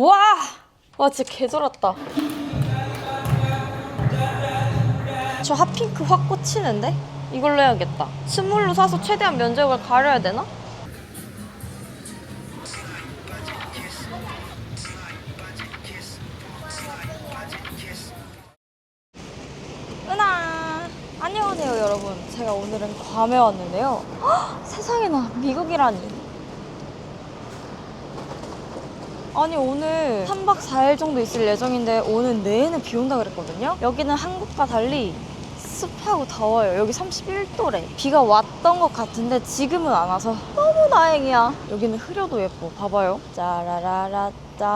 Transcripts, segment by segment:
와! 와 진짜 개돌았다. 저 핫핑크 확 꽂히는데? 이걸로 해야겠다. 스물로 사서 최대한 면적을 가려야 되나? 은하! 안녕하세요 여러분. 제가 오늘은 괌에 왔는데요. 헉, 세상에나 미국이라니. 아니 오늘 3박 4일 정도 있을 예정인데 오늘 내내 비 온다 그랬거든요? 여기는 한국과 달리 습하고 더워요. 여기 31도래. 비가 왔던 것 같은데 지금은 안 와서 너무 다행이야. 여기는 흐려도 예뻐. 봐봐요. 짜라라라짜.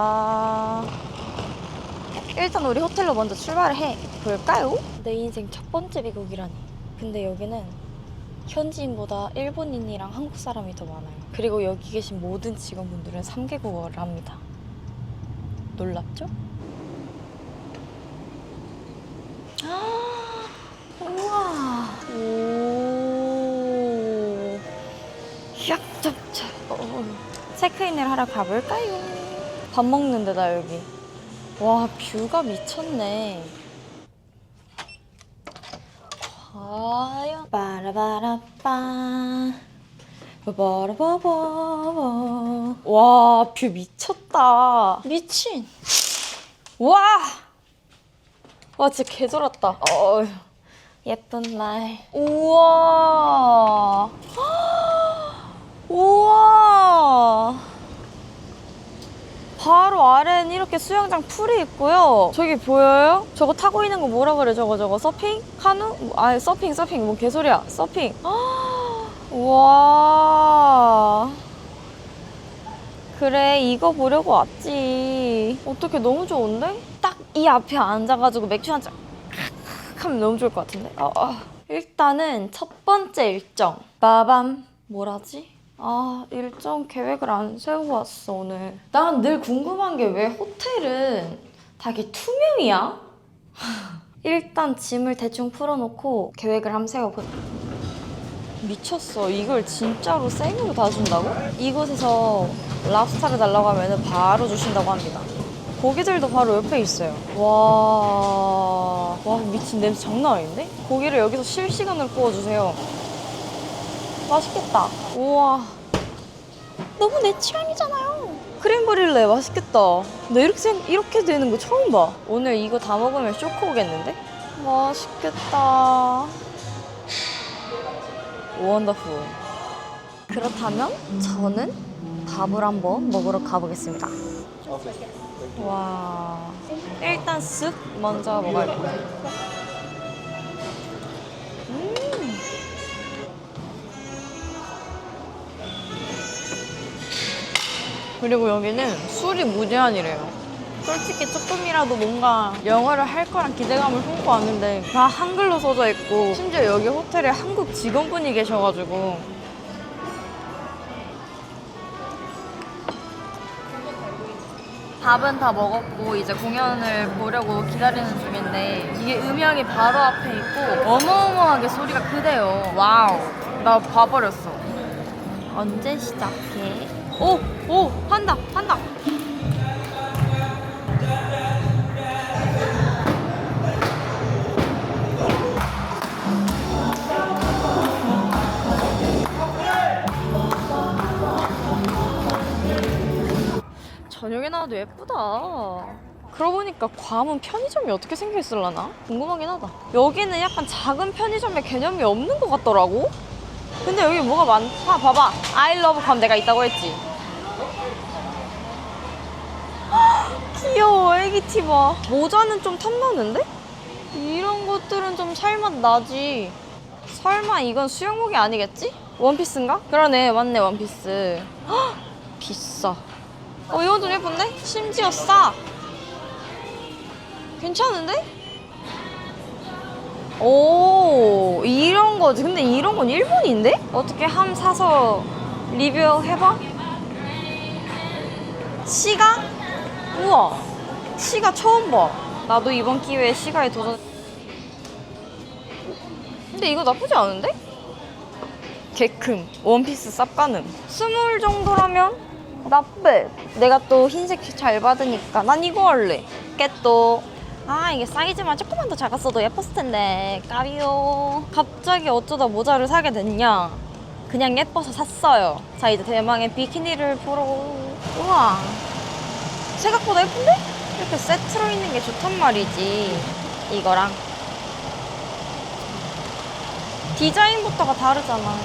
일단 우리 호텔로 먼저 출발을 해 볼까요? 내 인생 첫 번째 미국이라니. 근데 여기는 현지인보다 일본인이랑 한국 사람이 더 많아요. 그리고 여기 계신 모든 직원분들은 3개국어를 합니다. 놀랍죠? 아, 우와. 오. 샥잡차. 어. 체크인을 하러 가볼까요? 밥 먹는 데다 여기. 와, 뷰가 미쳤네. 과연 빠라바라빠 빠바라바바바 와, 뷰 미쳤다. 미친. 와! 와, 진짜 개돌았다. 어, 예쁜 날. 우와. 우와. 바로 아래는 이렇게 수영장 풀이 있고요. 저기 보여요? 저거 타고 있는 거 뭐라 그래? 저거 저거 서핑? 카누? 뭐, 아 서핑 서핑 뭐 개소리야? 서핑. 와. 그래 이거 보려고 왔지. 어떻게 너무 좋은데? 딱 이 앞에 앉아가지고 맥주 한 잔. 하면 너무 좋을 것 같은데. 아, 아. 일단은 첫 번째 일정. 빠밤. 뭐라지? 아, 일정 계획을 안 왔어, 오늘. 난 늘 궁금한 게 왜 호텔은 다 이렇게 투명이야? 일단 짐을 대충 풀어놓고 계획을 한번 세워보 미쳤어. 이걸 진짜로 생으로 다 준다고? 이곳에서 랍스타를 달라고 하면 바로 주신다고 합니다. 고기들도 바로 옆에 있어요. 와, 와 미친 냄새 장난 아닌데? 고기를 여기서 실시간으로 구워주세요. 맛있겠다. 우와. 너무 내 취향이잖아요. 크림 브릴레 맛있겠다. 나 이렇게 생, 이렇게 되는 거 처음 봐. 오늘 이거 다 먹으면 쇼크 오겠는데? 맛있겠다. 원더풀. 그렇다면 저는 밥을 한번 먹으러 가보겠습니다. 와. 일단 쓱 먼저 먹어야 돼. 그리고 여기는 술이 무제한이래요. 솔직히 조금이라도 뭔가 영어를 할 거란 기대감을 품고 왔는데 다 한글로 써져 있고 심지어 여기 호텔에 한국 직원분이 계셔가지고 밥은 다 먹었고 이제 공연을 보려고 기다리는 중인데 이게 음향이 바로 앞에 있고 어마어마하게 소리가 크대요 와우 나 봐버렸어 언제 시작해? 오! 오! 한다! 한다! 저녁에 나와도 예쁘다. 그러고 보니까 괌은 편의점이 어떻게 생겨 있을라나? 궁금하긴 하다. 여기는 약간 작은 편의점의 개념이 없는 것 같더라고? 근데 여기 뭐가 많다. 봐봐. I love 괌 내가 있다고 했지. 귀여워. 애기 티 봐. 모자는 좀 탐나는데? 이런 것들은 좀 살맛 나지. 설마 이건 수영복이 아니겠지? 원피스인가? 그러네. 맞네. 원피스. 헉, 비싸. 어, 이건 좀 예쁜데? 심지어 싸. 괜찮은데? 오, 이런 거지. 근데 이런 건 일본인데? 어떻게 함 사서 리뷰해봐? 시가? 우와, 시가 처음 봐. 나도 이번 기회에 시가에 도전. 근데 이거 나쁘지 않은데? 개큼 원피스 쌉가능 스물 정도라면 나빼. 내가 또 흰색 잘 받으니까 난 이거 할래. 깨또. 아 이게 사이즈만 조금만 더 작았어도 예뻤을 텐데 까비요. 갑자기 어쩌다 모자를 사게 됐냐? 그냥 예뻐서 샀어요. 자 이제 대망의 비키니를 보러. 우와. 생각보다 예쁜데? 이렇게 세트로 있는 게 좋단 말이지. 이거랑. 디자인부터가 다르잖아.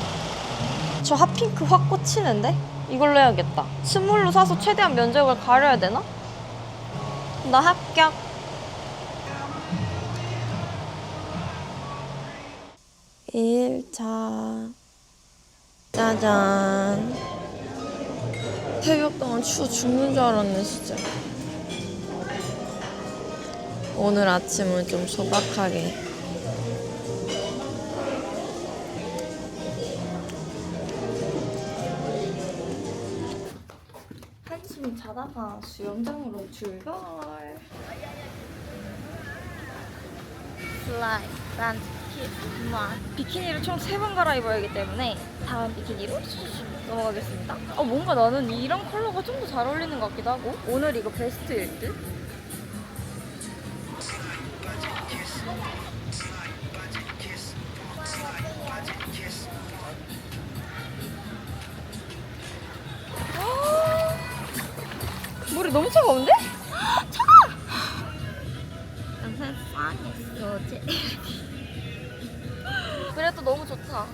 저 핫핑크 확 꽂히는데? 이걸로 해야겠다. 스물로 사서 최대한 면적을 가려야 되나? 나 합격. 일차 짜잔. 새벽 동안 추워 죽는 줄 알았네, 진짜. 오늘 아침은 좀 소박하게. 한숨 자다가 수영장으로 출발. 키스, 마. 비키니를 총 세 번 갈아입어야 하기 때문에 다음 비키니로 넘어가겠습니다. 어, 뭔가 나는 이런 컬러가 좀 더 잘 어울리는 것 같기도 하고 오늘 이거 베스트일 듯? 물이 너무 차가운데? 차가! 세상에 그래도 너무 좋다.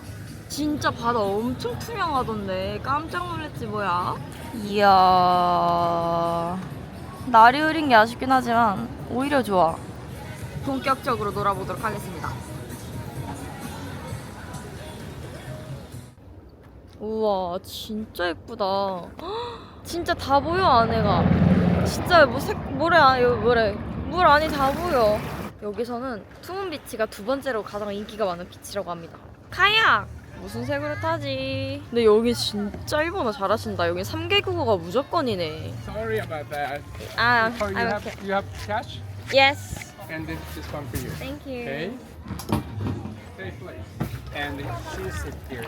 진짜 바다 엄청 투명하던데 깜짝 놀랐지 뭐야? 이야 날이 흐린 게 아쉽긴 하지만 오히려 좋아. 본격적으로 놀아보도록 하겠습니다. 우와 진짜 예쁘다. 헉, 진짜 다 보여 안에가. 진짜 뭐색 뭐래 아 여기 뭐래 물 안이 다 보여. 여기서는 투문 비치가 두 번째로 가장 인기가 많은 비치라고 합니다. 카약 무슨 색으로 타지? 근데 여기 진짜 일본어 잘하신다. 여기 3개 국어가 무조건이네. Sorry about that. 아, Oh, you I'm have okay. you have cash, Yes. and this one for you. Thank you. Okay. Stay place. And she's here.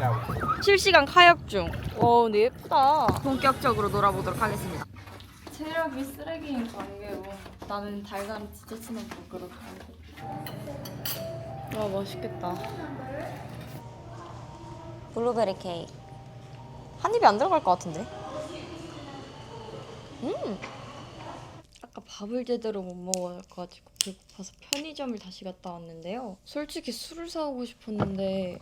That one. 실시간 카약 중. 와, 근데 예쁘다. 본격적으로 놀아보도록 하겠습니다. 체력이 쓰레기인 관계로 나는 달달한 지저친한 먹으러 가는데. 와, 맛있겠다. 블루베리 케이크. 한 입에 안 들어갈 것 같은데? 음! 아까 밥을 제대로 못 먹어가지고 배고파서 편의점을 다시 갔다 왔는데요. 솔직히 술을 사오고 싶었는데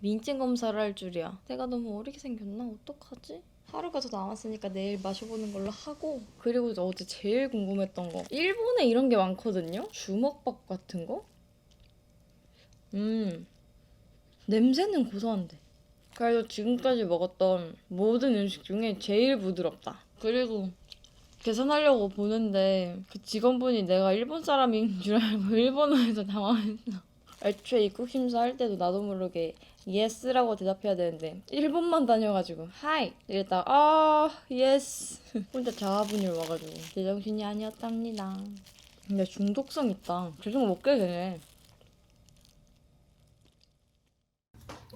민증 검사를 할 줄이야. 내가 너무 어리게 생겼나? 어떡하지? 하루가 더 남았으니까 내일 마셔보는 걸로 하고 그리고 어제 제일 궁금했던 거 일본에 이런 게 많거든요? 주먹밥 같은 거? 음 냄새는 고소한데. 그래도 지금까지 먹었던 모든 음식 중에 제일 부드럽다. 그리고 계산하려고 보는데 그 직원분이 내가 일본 사람인 줄 알고 일본어에서 당황했어. 애초에 입국 심사할 때도 나도 모르게 예스라고 대답해야 되는데 일본만 다녀가지고 하이! 이랬다가 아 예스 혼자 자아분열 와가지고 제정신이 아니었답니다. 근데 중독성 있다. 계속 먹게 되네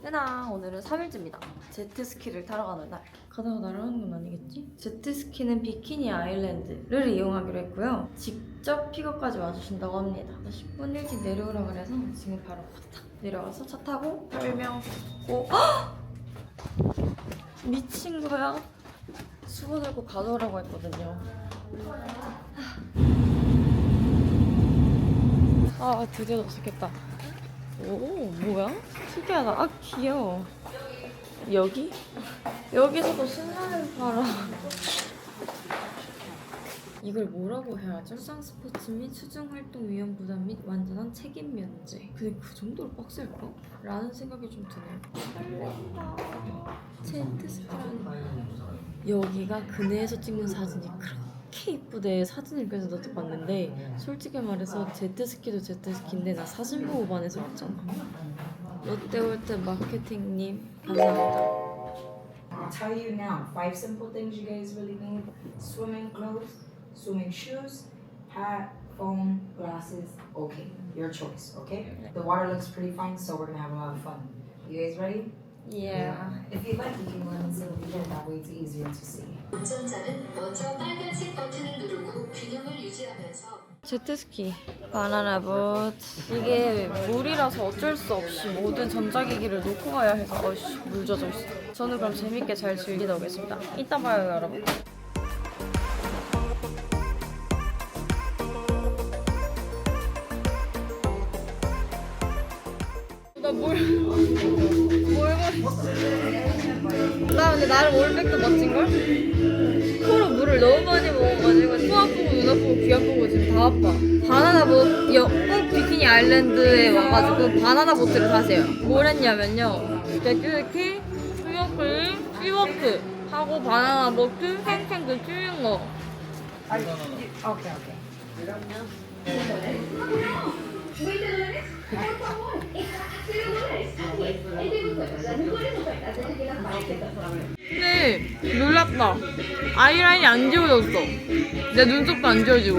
해나 오늘은 3일째입니다. 제트스키를 타러 가는 날. 가다가 날아가는 건 아니겠지? 제트스키는 비키니 아일랜드를 이용하기로 했고요. 직접 픽업까지 와주신다고 합니다. 10분 일찍 내려오라 그래서 지금 바로 탁 내려와서 차 타고 설명 듣고 헉! 미친 거야? 수건 들고 가져오라고 했거든요. 아 드디어 도착했다 오 뭐야? 특이하다 아 귀여워 여기? 여기서도 신나는 봐라 이걸 뭐라고 해야죠? 수상 스포츠 및 수중 활동 위험 부담 및 완전한 책임 면제 근데 그 정도로 빡셀까? 라는 생각이 좀 드네요 설렌다 제트스키라는 여기가 그네에서 찍는 사진이 그렇게 이쁘대 사진을 그래서 나도 봤는데 솔직히 말해서 제트스키도 제트스키인데 나 사진 보고 반해서 봤잖아 롯데월드 마케팅님 감사합니다 I'll tell you now five simple things you guys really need swimming clothes, swimming shoes, hat, phone, glasses. Okay, your choice, okay? The water looks pretty fine, so we're gonna have a lot of fun. You guys ready? Yeah. If you like, you can run the video. That way, it's easier to see. 운전자는 먼저 제트스키, 바나나 보트. 이게 물이라서 어쩔 수 없이 모든 전자기기를 놓고 가야 해서 어이씨 물 젖어 있어. 저는 그럼 재밌게 잘 즐기다 오겠습니다. 이따 봐요 여러분. 나뭘 뭘 마셨어? 나 근데 나름 올백도 멋진 걸? 물을 너무 많이 먹어가지고 코 아프고 눈 아프고 귀 아프고 지금 다 아파. 바나나 보트, 여, 꼭 비키니 아일랜드에 와가지고 바나나 보트를 타세요. 뭘 했냐면요. 제트스키, 스모클, 시워크 하고 바나나 보트, 탱탱크 찌는 거. Okay, okay. 근데 놀랍다. 아이라인이 안 지워졌어. 내 눈썹도 안 지워지고.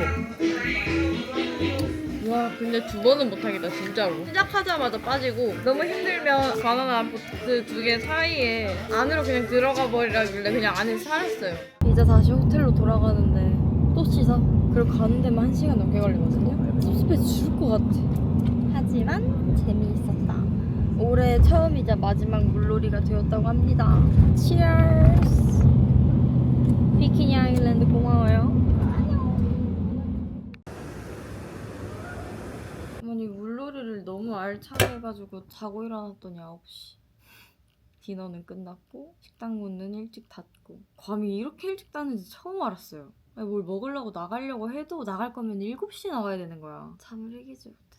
와 근데 두 번은 못하겠다 진짜로 시작하자마자 빠지고 너무 힘들면 바나나 보트 두 개 사이에 안으로 그냥 들어가 버리라길래 그냥 안에 살았어요 이제 다시 호텔로 돌아가는데 또 씻어 그리고 가는 데만 한 시간 넘게 걸리거든요 섭섭해서 죽을 것 같아 하지만 재미있었다. 올해 처음이자 마지막 물놀이가 되었다고 합니다. 치얼스 비키니 아일랜드 고마워요. 어머니 물놀이를 너무 알차게 해가지고 자고 일어났더니 9시. 디너는 끝났고 식당 문은 일찍 닫고. 괌이 이렇게 일찍 닫는지 처음 알았어요. 뭘 먹으려고 나가려고 해도 나갈 거면 7시에 나가야 되는 거야. 잠을 이기지 못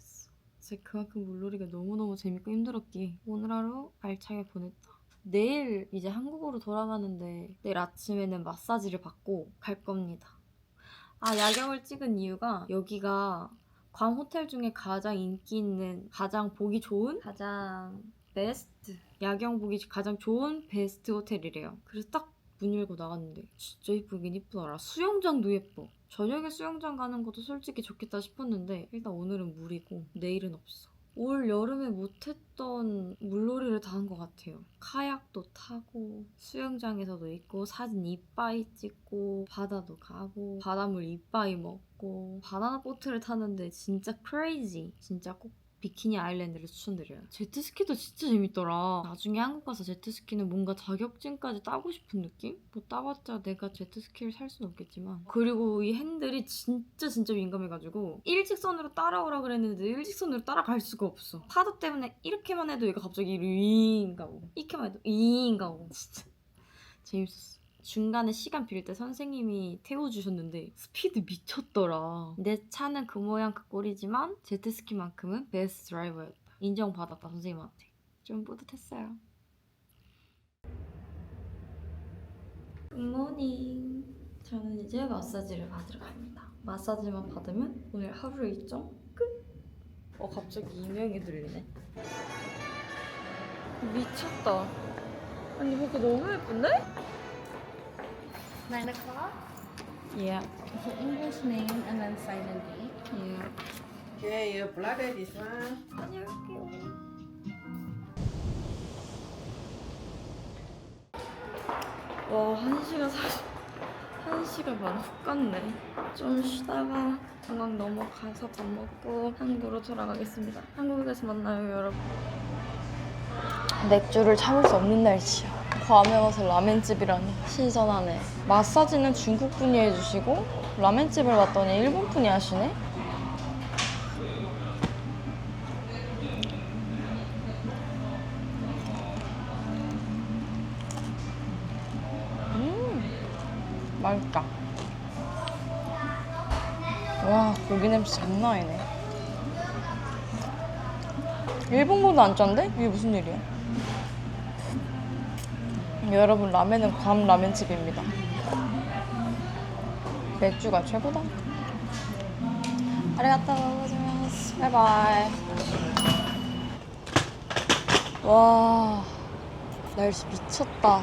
진짜 그만큼 물놀이가 너무너무 재밌고 힘들었기에 오늘 하루 알차게 보냈다 내일 이제 한국으로 돌아가는데 내일 아침에는 마사지를 받고 갈 겁니다 아 야경을 찍은 이유가 여기가 괌 호텔 중에 가장 인기 있는, 가장 보기 좋은, 가장 베스트, 야경 보기 가장 좋은 베스트 호텔이래요. 그래서 딱 문 열고 나갔는데 진짜 이쁘긴 이쁘더라. 수영장도 예뻐. 저녁에 수영장 가는 것도 솔직히 좋겠다 싶었는데 일단 오늘은 물이고 내일은 없어. 올 여름에 못했던 물놀이를 다 한 것 같아요. 카약도 타고 수영장에서도 있고 사진 이빠이 찍고 바다도 가고 바닷물 이빠이 먹고 바나나 보트를 타는데 진짜 크레이지. 진짜 꼭 비키니 아일랜드를 추천드려요. 제트스키도 진짜 재밌더라. 나중에 한국 가서 제트스키는 뭔가 자격증까지 따고 싶은 느낌? 뭐 따봤자 내가 제트스키를 살순 없겠지만 그리고 이 핸들이 진짜 진짜 민감해가지고 일직선으로 따라오라 그랬는데 일직선으로 따라갈 수가 없어. 파도 때문에 이렇게만 해도 얘가 갑자기 윙 가고 이렇게만 해도 윙 가고 진짜 재밌었어. 중간에 시간 빌 때 선생님이 태워주셨는데 스피드 미쳤더라. 내 차는 그 모양 그 꼴이지만 제트스키만큼은 베스트 드라이버였다. 인정받았다 선생님한테. 좀 뿌듯했어요. 굿모닝. 저는 이제 마사지를 받으러 갑니다. 마사지만 받으면 오늘 하루 일정 끝. 어 갑자기 이명이 들리네. 미쳤다. 아니 이거 너무 예쁜데? Nine o'clock. Yeah. English name and then silent D. Yeah. Okay, you plug it this one. 와, 한 시간 사십, 한 시간 반훅 갔네. 좀 쉬다가 공항 넘어가서 밥 먹고 한국으로 돌아가겠습니다. 한국에서 만나요, 여러분. 맥주를 참을 수 없는 날씨야. 괌에 와서 라멘집이라니 신선하네. 마사지는 중국 분이 해주시고 라멘집을 왔더니 일본 분이 하시네. 맛있다. 와, 고기 냄새 장난 아니네. 일본보다 안 짠데? 이게 무슨 일이야? 여러분, 라면은 괌 라면집입니다. 맥주가 최고다. 아리가또 고자이마스. 바이바이. 와, 날씨 미쳤다.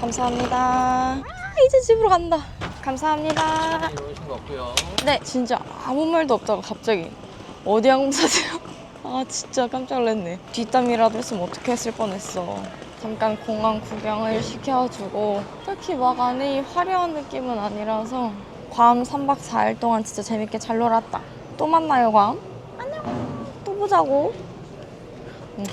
감사합니다. 아, 이제 집으로 간다. 감사합니다. 없고요. 네, 진짜 아무 말도 없다가 갑자기 어디 항공 사세요? 아 진짜 깜짝 놀랐네. 뒷담이라도 했으면 어떻게 했을 뻔했어. 잠깐 공항 구경을 시켜주고 딱히 막 안에 화려한 느낌은 아니라서 괌 3박 4일 동안 진짜 재밌게 잘 놀았다. 또 만나요 괌? 안녕. 또 보자고. 응.